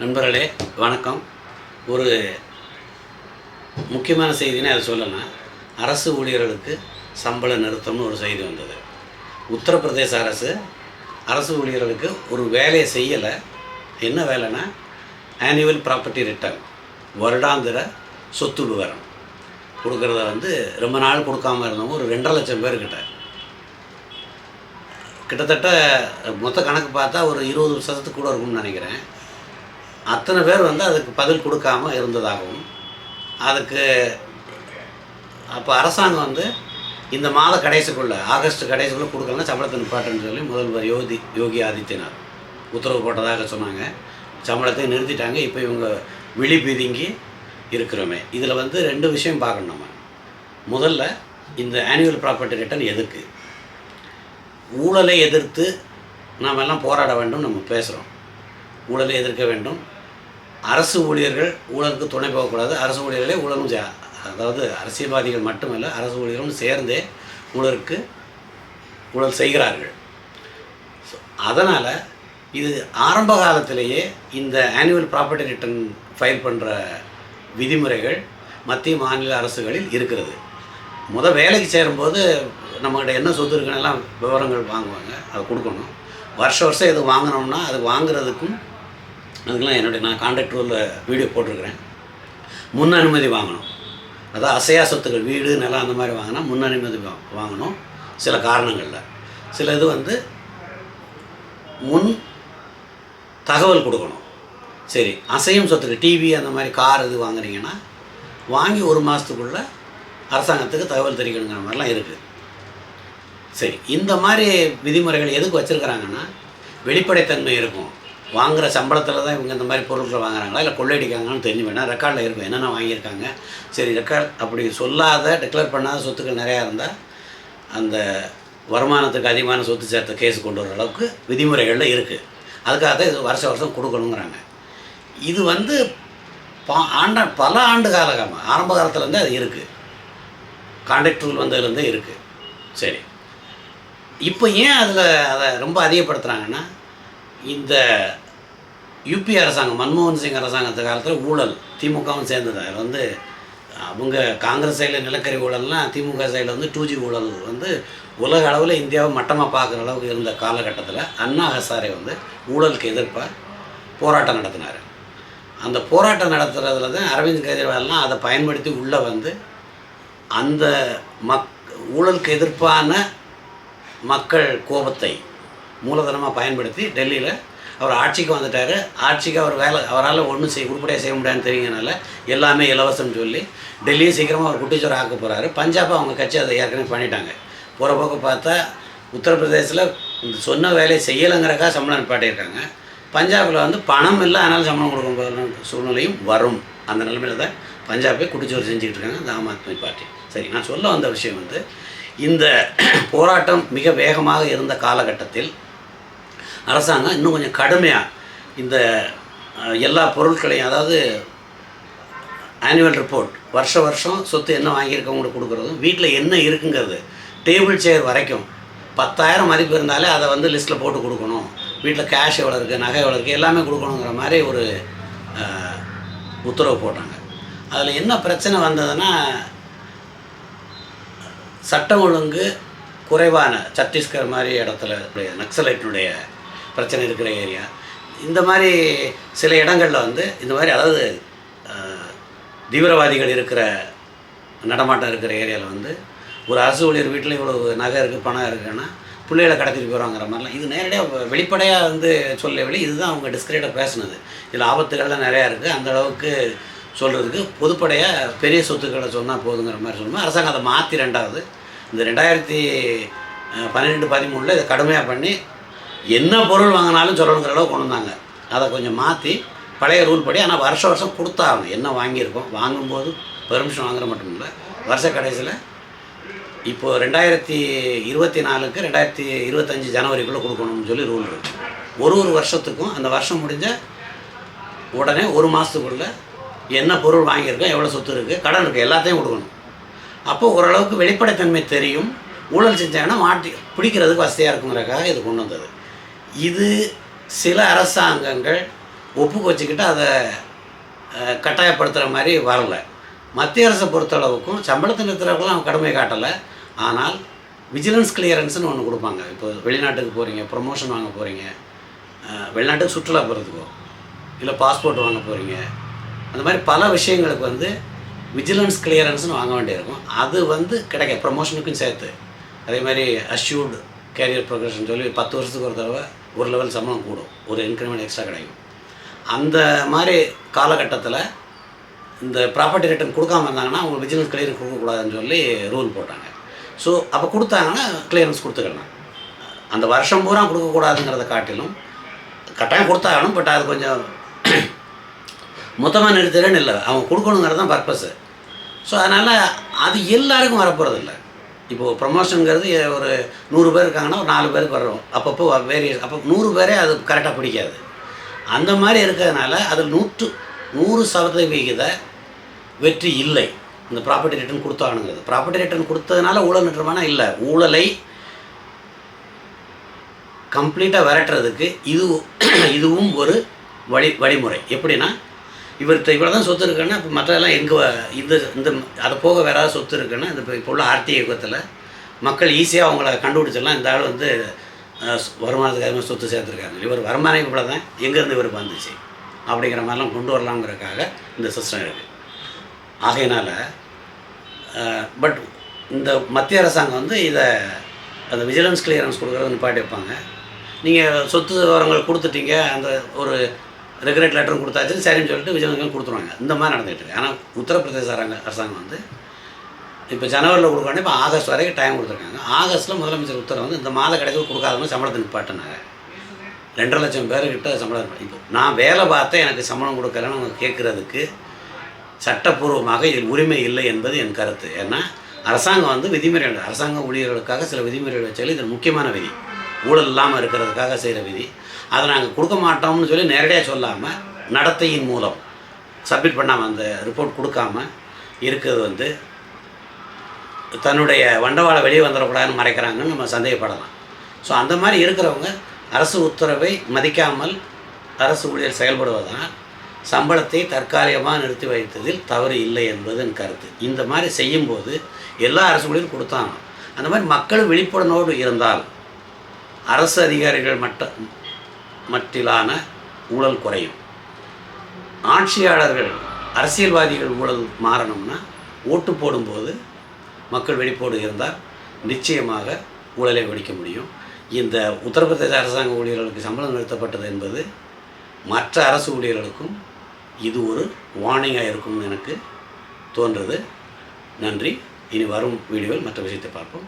நண்பர்களே வணக்கம். ஒரு முக்கியமான செய்தினே அதை சொல்லலாம் அரசு ஊழியர்களுக்கு சம்பள நிறுத்தம்னு ஒரு செய்தி வந்தது. உத்தரப்பிரதேச அரசு அரசு ஊழியர்களுக்கு ஒரு வேலையை செய்யலை. என்ன வேலைன்னா ஆனுவல் ப்ராப்பர்ட்டி ரிட்டர்ன் வருடாந்திர சொத்து விவரம். கொடுக்குறத வந்து ரொம்ப நாள் கொடுக்காம இருந்தவங்க ஒரு ரெண்டரை லட்சம் பேர்கிட்ட கிட்டத்தட்ட மொத்த கணக்கு பார்த்தா ஒரு இருபது வருஷத்துக்கு கூட இருக்கும்னு நினைக்கிறேன். அத்தனை பேர் வந்து அதுக்கு பதில் கொடுக்காம இருந்ததாகவும் அதுக்கு அப்போ அரசாங்கம் வந்து இந்த மாத கடைசிக்குள்ளே ஆகஸ்ட் கடைசிக்குள்ளே கொடுக்கலன்னா சம்பளத்தை நிப்பாட்டுன்னு சொல்லி முதல்வர் யோகி யோகி ஆதித்யநாத் உத்தரவு போட்டதாக சொன்னாங்க. சம்பளத்தை நிறுத்திட்டாங்க. இப்போ இவங்க விழி பிதுங்கி இருக்கிறோமே. இதில் வந்து ரெண்டு விஷயம் பார்க்கணும் நம்ம. முதல்ல இந்த ஆனுவல் ப்ராப்பர்ட்டி ரிட்டர்ன் எதுக்கு? ஊழலை எதிர்த்து நாம் எல்லாம் போராட வேண்டும் நம்ம பேசுகிறோம் ஊழலை எதிர்க்க வேண்டும். அரசு ஊழியர்கள் ஊழலுக்கு துணை போகக்கூடாது. அரசு ஊழியர்களே ஊழலும் அதாவது அரசியல்வாதிகள் மட்டுமல்ல அரசு ஊழியர்களும் சேர்ந்தே ஊழலுக்கு ஊழல் செய்கிறார்கள். அதனால் இது ஆரம்ப காலத்திலேயே இந்த ஆனுவல் ப்ராப்பர்ட்டி ரிட்டர்ன் ஃபைல் பண்ணுற விதிமுறைகள் மத்திய மாநில அரசுகளில் இருக்கிறது. முத வேலைக்கு சேரும்போது நம்மகிட்ட என்ன சொத்து இருக்குன்னு எல்லாம் விவரங்கள் வாங்குவாங்க. அதை கொடுக்கணும். வருஷ வருஷம் எது வாங்கினோம்னா அது வாங்குறதுக்கும் அதுக்கெல்லாம் என்னுடைய நான் கான்ட்ராக்ட் ரூலில் வீடியோ போட்டிருக்கிறேன். முன் அனுமதி வாங்கணும். அதான் அசையா சொத்துக்கள் வீடு நிலம் அந்த மாதிரி வாங்கினா முன் அனுமதி வாங்கணும் சில காரணங்களில். சில இது வந்து முன் தகவல் கொடுக்கணும். சரி அசையும் சொத்துக்கு டிவி அந்த மாதிரி கார் இது வாங்குறீங்கன்னா வாங்கி ஒரு மாதத்துக்குள்ளே அரசாங்கத்துக்கு தகவல் தெரிவிக்கணுங்கிற மாதிரிலாம் இருக்குது சரி இந்த மாதிரி விதிமுறைகள் எதுக்கு வச்சுருக்கிறாங்கன்னா வெளிப்படைத்தன்மை இருக்கும். வாங்குகிற சம்பளத்தில் தான் இவங்க இந்த மாதிரி பொருட்களை வாங்குறாங்களா? இல்லை கொள்ளையடிக்காங்கன்னு தெரிஞ்சு வேணால் ரெக்கார்டில் இருக்கும் என்னென்ன வாங்கியிருக்காங்க? சரி ரெக்கார்ட் அப்படி சொல்லாத டிக்ளேர் பண்ணாத சொத்துக்கள் நிறையா இருந்தால் அந்த வருமானத்துக்கு அதிகமான சொத்து சேர்த்த கேஸ் கொண்டு வர அளவுக்கு விதிமுறைகளில் இருக்குது அதுக்காக தான் இது வருஷ வருஷம் கொடுக்கணுங்கிறாங்க. இது வந்து பா ஆண்ட பல ஆண்டு காலமாக ஆரம்ப காலத்துலேருந்தே அது இருக்குது கான்ட்ராக்ட் ரூல் வந்ததுலேருந்தே இருக்குது சரி. இப்போ ஏன் அதில் அதை ரொம்ப அதிகப்படுத்துகிறாங்கன்னா இந்த யூபி அரசாங்கம் மன்மோகன் சிங் அரசாங்கத்து காலத்தில் ஊழல் திமுகவும் சேர்ந்தது. அதில் வந்து அவங்க காங்கிரஸ் சைடில் நிலக்கரி ஊழல்னால் திமுக சைடில் வந்து டூ ஜி ஊழல் வந்து உலக அளவில் இந்தியாவை மட்டமாக பார்க்குற அளவுக்கு இருந்த காலகட்டத்தில் அண்ணா ஹசாரே வந்து ஊழலுக்கு எதிர்ப்பாக போராட்டம் நடத்தினார். அந்த போராட்டம் நடத்துறதுல தான் அரவிந்த் கெஜ்ரிவால்லாம் அதை பயன்படுத்தி உள்ளே வந்து அந்த மக் ஊழலுக்கு எதிர்ப்பான மக்கள் கோபத்தை மூலதனமாக பயன்படுத்தி டெல்லியில் அவர் ஆட்சிக்கு வந்துட்டார். ஆட்சிக்கு அவர் வேலை அவரால் ஒன்றும் செய்ய உருப்படியாக செய்ய முடியாதுன்னு தெரியுங்கனால எல்லாமே இலவசம்னு சொல்லி டெல்லியை சீக்கிரமாக அவர் குட்டிச்சோறு ஆக்க போகிறாரு பஞ்சாப் அவங்க கட்சி அதை ஏற்கனவே பண்ணிட்டாங்க. போகிற போக்கு பார்த்தா உத்தரப்பிரதேசில் இந்த சொன்ன வேலையை செய்யலைங்கிறக்கா சம்பளம் நிப்பாட்டியிருக்காங்க. பஞ்சாபில் வந்து பணம் இல்லை அதனால் சம்பளம் கொடுக்க போகிற சூழ்நிலையும் வரும். அந்த நிலமையில தான் பஞ்சாபே குடிச்சோறு செஞ்சுக்கிட்டு இருக்காங்க அந்த ஆம் ஆத்மி பார்ட்டி. சரி நான் சொல்ல வந்த விஷயம் வந்து இந்த போராட்டம் மிக வேகமாக இருந்த காலகட்டத்தில் அரசாங்கம் இன்னும் கொஞ்சம் கடுமையாக இந்த எல்லா பொருட்களையும் அதாவது ஆனுவல் ரிப்போர்ட் வருஷ வருஷம் சொத்து என்ன வாங்கியிருக்கவங்களுக்கு கொடுக்குறதும் வீட்டில் என்ன இருக்குங்கிறது டேபிள் சேர் வரைக்கும் பத்தாயிரம் மதிப்பு இருந்தாலே அதை வந்து லிஸ்ட்டில் போட்டு கொடுக்கணும். வீட்டில் கேஷ் எவ்வளோ இருக்குது நகை எவ்வளோ இருக்குது எல்லாமே கொடுக்கணுங்கிற மாதிரி ஒரு உத்தரவு போட்டாங்க. அதில் என்ன பிரச்சனை வந்ததுன்னா சட்டம் ஒழுங்கு குறைவான சத்தீஸ்கர் மாதிரி இடத்துல நக்சலைட்டினுடைய பிரச்சனை இருக்கிற ஏரியா. இந்த மாதிரி சில இடங்களில் வந்து இந்த மாதிரி அதாவது தீவிரவாதிகள் இருக்கிற நடமாட்டம் இருக்கிற ஏரியாவில் வந்து ஒரு அரசு ஊழியர் வீட்டில் இவ்வளோ நகை இருக்குது பணம் இருக்குன்னா பிள்ளைகளை கடத்திட்டு போகிறாங்கிற மாதிரிலாம். இது நேரடியாக வெளிப்படையாக வந்து சொல்லவில்லை இதுதான் அவங்க டிஸ்கிரேட்டாக பேசுனது. இதில் ஆபத்துகள்லாம் நிறையா இருக்குது அந்த அளவுக்கு சொல்கிறதுக்கு பொதுப்படையாக பெரிய சொத்துக்களை சொன்னால் போதுங்கிற மாதிரி சொன்னோம் அரசாங்கம் அதை மாற்றி ரெண்டாவது. இந்த ரெண்டாயிரத்தி பன்னிரெண்டு பதிமூணில் இதை கடுமையாக பண்ணி என்ன பொருள் வாங்கினாலும் சொல்லணுங்கிற அளவுக்கு கொண்டு வந்தாங்க. அதை கொஞ்சம் மாற்றி பழைய ரூல் படி ஆனால் வருஷ வருஷம் கொடுத்தாகணும். என்ன வாங்கியிருக்கோம்? வாங்கும்போது பெர்மிஷன் வாங்குற மட்டும் இல்லை. வருஷ கடைசியில் இப்போது ரெண்டாயிரத்தி இருபத்தி நாலுக்கு ரெண்டாயிரத்தி இருபத்தஞ்சி ஜனவரிக்குள்ளே கொடுக்கணும்னு சொல்லி ரூல் இருக்கு. ஒரு ஒரு வருஷத்துக்கும் அந்த வருஷம் முடிஞ்ச உடனே ஒரு மாதத்துக்குள்ளே என்ன பொருள் வாங்கியிருக்கோம் எவ்வளோ சொத்து இருக்குது கடன் இருக்குது எல்லாத்தையும் கொடுக்கணும். அப்போது ஓரளவுக்கு வெளிப்படைத்தன்மை தெரியும். ஊழல் செஞ்சாங்கன்னா மாட்டி பிடிக்கிறதுக்கு வசதியாக இருக்குங்கிறக்காக இது கொண்டு வந்தது. இது சில அரசாங்கங்கள் ஒப்புக்கு வச்சுக்கிட்டு அதை கட்டாயப்படுத்துகிற மாதிரி வரல. மத்திய அரசை பொறுத்தளவுக்கும் சம்பளத்தை நிறுத்துறவங்களும் அவங்க கடமை காட்டலை. ஆனால் விஜிலன்ஸ் கிளியரன்ஸ்னு ஒன்று கொடுப்பாங்க. இப்போ வெளிநாட்டுக்கு போகிறீங்க ப்ரொமோஷன் வாங்க போகிறீங்க வெளிநாட்டுக்கு சுற்றுலா போகிறதுக்கோ இல்லை பாஸ்போர்ட் வாங்க போகிறீங்க அந்த மாதிரி பல விஷயங்களுக்கு வந்து விஜிலன்ஸ் கிளியரன்ஸ்னு வாங்க வேண்டியிருக்கும். அது வந்து கிடைக்க ப்ரொமோஷனுக்கும் சேர்த்து. அதே மாதிரி அஷ்யூர்டு கேரியர் ப்ரொக்ரஷன் சொல்லி பத்து வருஷத்துக்கு ஒரு தடவை ஒரு லெவல் சம்பளம் கூடும். ஒரு இன்க்ரிமெண்ட் எக்ஸ்ட்ரா கிடைக்கும். அந்த மாதிரி காலகட்டத்தில் இந்த ப்ராப்பர்ட்டி ரிட்டர்ன் கொடுக்காம இருந்தாங்கன்னா அவங்க பிஸ்னஸ் கிளியரன்ஸ் கொடுக்கக்கூடாதுன்னு சொல்லி ரூல் போட்டாங்க. ஸோ அப்போ கொடுத்தாங்கன்னா கிளியரன்ஸ் கொடுத்துக்கலாம். அந்த வருஷம் பூரா கொடுக்கக்கூடாதுங்கிறத காட்டிலும் கட்டாயம் கொடுத்தாகணும் பட் அது கொஞ்சம் மொத்தமாக நிறுத்துறேன்னு இல்லை. அவங்க கொடுக்கணுங்கிறது தான் பர்பஸு ஸோ அதனால் அது எல்லாருக்கும் வரப்போகிறது இல்லை இப்போது ப்ரமோஷனுங்கிறது ஒரு நூறு பேர் இருக்காங்கன்னா ஒரு நாலு பேருக்கு வர்றோம். அப்பப்போ வேரியஸ் அப்போ நூறு பேரே அது கரெக்டாக பிடிக்காது. அந்த மாதிரி இருக்கிறதுனால அது நூற்று நூறு சதவிகித வெற்றி இல்லை. இந்த ப்ராப்பர்ட்டி ரிட்டர்ன் கொடுத்தானுங்கிறது ப்ராப்பர்ட்டி ரிட்டர்ன் கொடுத்ததுனால ஊழல் நிறுவனமான இல்லை. ஊழலை கம்ப்ளீட்டாக விரட்டுறதுக்கு இது இதுவும் ஒரு வழி வழிமுறை. எப்படின்னா இவர்கிட்ட இவ்வளோ தான் சொத்து இருக்குன்னா இப்போ மற்றெல்லாம் எங்கே இந்த இந்த அதை போக வேற ஏதாவது சொத்து இருக்குன்னா இந்த இப்போ உள்ள ஆர்த்திக யுகத்தில் மக்கள் ஈஸியாக அவங்கள கண்டுபிடிச்சிடலாம். இந்த ஆள் வந்து வருமானத்துக்காக சொத்து சேர்த்துருக்காங்க. இவர் வருமானம் இவ்வளோ தான் எங்கேருந்து இவர் வந்துச்சு? அப்படிங்கிற மாதிரிலாம் கொண்டு வரலாங்கிறதுக்காக இந்த சிஸ்டம் இருக்குது ஆகையினால் பட் இந்த மத்திய அரசாங்கம் வந்து இதை அந்த விஜிலன்ஸ் கிளியரன்ஸ் கொடுக்குறது நிப்பாட்டி வைப்பாங்க நீங்கள் சொத்து விவரங்கள் கொடுத்துட்டீங்க. அந்த ஒரு ரெகுலேட் லெட்டர் கொடுத்தாச்சு சரின்னு சொல்லிட்டு விஜயங்கள் கொடுத்துருவாங்க. இந்த மாதிரி நடந்துகிட்டு இருக்கு. ஆனால் உத்தரப்பிரதேச அரங்க அரசாங்கம் வந்து இப்போ ஜனவரியில் கொடுக்கணும் இப்போ ஆகஸ்ட் வரைக்கும் டைம் கொடுத்துருக்காங்க. ஆகஸ்ட்டில் முதலமைச்சர் உத்தரவு வந்து இந்த மாத கடைசியில் கொடுக்காதவங்க சம்பளத்தை நிப்பாட்டினாங்க. ரெண்டரை லட்சம் பேர்கிட்ட சம்பளம் இப்போ நான் வேலை பார்த்தேன் எனக்கு சம்பளம் கொடுக்கலன்னு அவங்க கேட்குறதுக்கு சட்டப்பூர்வமாக இதில் உரிமை இல்லை என்பது என் கருத்து. ஏன்னா அரசாங்கம் வந்து விதிமுறைகள் அரசாங்க ஊழியர்களுக்காக சில விதிமுறைகள் வச்சாலும் இது முக்கியமான விதி. ஊழல் இல்லாமல் இருக்கிறதுக்காக செய்கிற விதி. அதை நாங்கள் கொடுக்க மாட்டோம்னு சொல்லி நேரடியாக சொல்லாமல் நடத்தையின் மூலம் சப்மிட் பண்ணாமல் அந்த ரிப்போர்ட் கொடுக்காம இருக்கிறது வந்து தன்னுடைய வண்டவாளை வெளியே வந்துடக்கூடாதுன்னு மறைக்கிறாங்கன்னு நம்ம சந்தேகப்படலாம். ஸோ அந்த மாதிரி இருக்கிறவங்க அரசு உத்தரவை மதிக்காமல் அரசு ஊழியர் செயல்படுவதால் சம்பளத்தை தற்காலிகமாக நிறுத்தி வைத்ததில் தவறு இல்லை என்பது என் கருத்து. இந்த மாதிரி செய்யும்போது எல்லா அரசு ஊழியரும் கொடுத்தாங்க. அந்த மாதிரி மக்கள் விழிப்புணர்வோடு இருந்தால் அரசு அதிகாரிகள் மட்டும் மட்டிலான ஊழல் குறையும். ஆட்சியாளர்கள் அரசியல்வாதிகள் ஊழல் மாறணும்னா ஓட்டு போடும்போது மக்கள் வெடிப்போடு இருந்தால் நிச்சயமாக ஊழலை ஒழிக்க முடியும். இந்த உத்தரப்பிரதேச அரசாங்க ஊழியர்களுக்கு சம்பளம் நிறுத்தப்பட்டது என்பது மற்ற அரசு ஊழியர்களுக்கும் இது ஒரு வார்னிங்காக இருக்கும்னு எனக்கு தோன்றுறது நன்றி. இனி வரும் வீடியோவில் மற்ற விஷயத்தை பார்ப்போம்.